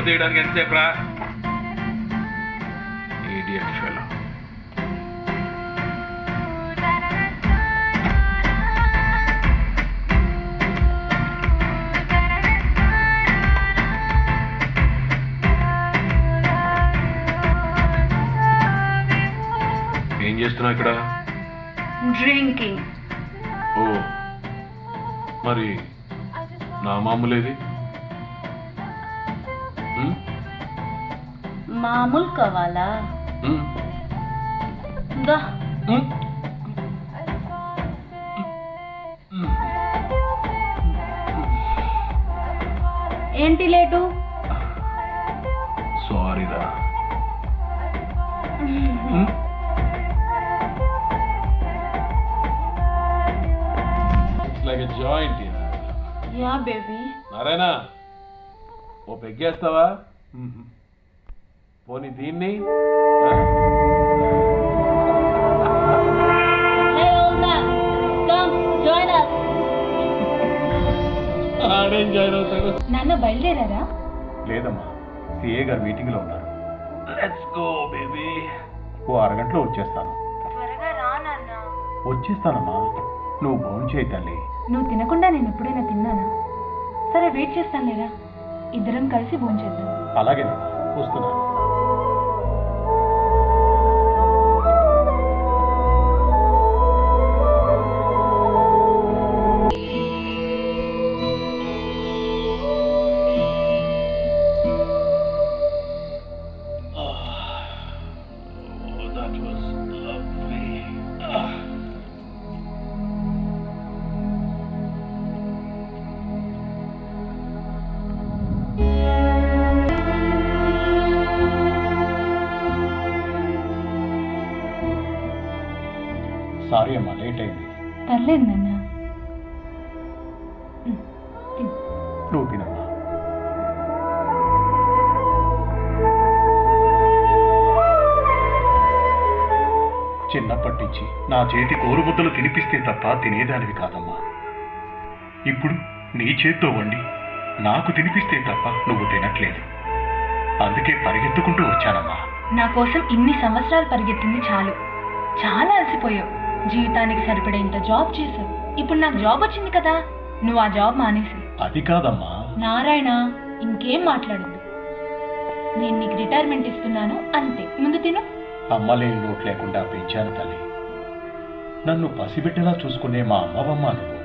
చేయడానికి ఎంతసేపు రా? ఇడియట్ ఫెలో ఏం చేస్తున్నావు ఇక్కడ? డ్రింకింగ్. ఓ మరి నా మామూలేది? మామూలు కావాలా? దా. ఏంటి లేటు? సారీరా. Um. It's like a joint here. Yeah baby Narayana. ఓ పెగ్గేస్తావా పోనీ దీన్ని ఆడేం జాయిన్ అవుతాడు నాన్న బయలుదేరారా? లేదమ్మా సిఏ గారు మీటింగ్లో ఉన్నారు. లెట్స్ గో బేబీ ఓ అరగంటలో వచ్చేస్తాను. త్వరగా రా నాన్న. వచ్చేస్తానమ్మా. నువ్వు భోంచేయి తల్లి. నువ్వు తినకుండా నేను ఎప్పుడైనా తిన్నానా? సరే వెయిట్ చేస్తాను లేరా ఇద్దరం కలిసి భోంచేద్దాం. అలాగే వస్తున్నాను. సారీ అమ్మా లేట్ అయింది. పర్లేదు నాన్న. తిను నువ్వు తినమ్మా చిన్నప్పటి నుంచి నా చేతి కోరుముద్దలు తినిపిస్తే తప్ప తినేదానివి కాదమ్మా. ఇప్పుడు నీ చేత్తో వండి నాకు తినిపిస్తే తప్ప నువ్వు తినట్లేదు. అందుకే పరిగెత్తుకుంటూ వచ్చానమ్మా. నా కోసం ఇన్ని సంవత్సరాలు పరిగెత్తింది చాలు. చాలా అలసిపోయావు. జీవితానికి సరిపడేంత జాబ్ చేసావు ఇప్పుడు నాకు జాబ్ వచ్చింది కదా నువ్వు ఆ జాబ్ మానేసి. అది కాదమ్మా. నారాయణ ఇంకేం మాట్లాడద్దు. నేను నీకు రిటైర్మెంట్ ఇస్తున్నాను అంతే. ముందు తిను. అమ్మలేని లోటు లేకుండా పెంచాను తల్లి. నన్ను పసిబిడ్డలా చూసుకునే మా అమ్మవమ్మ నువ్వు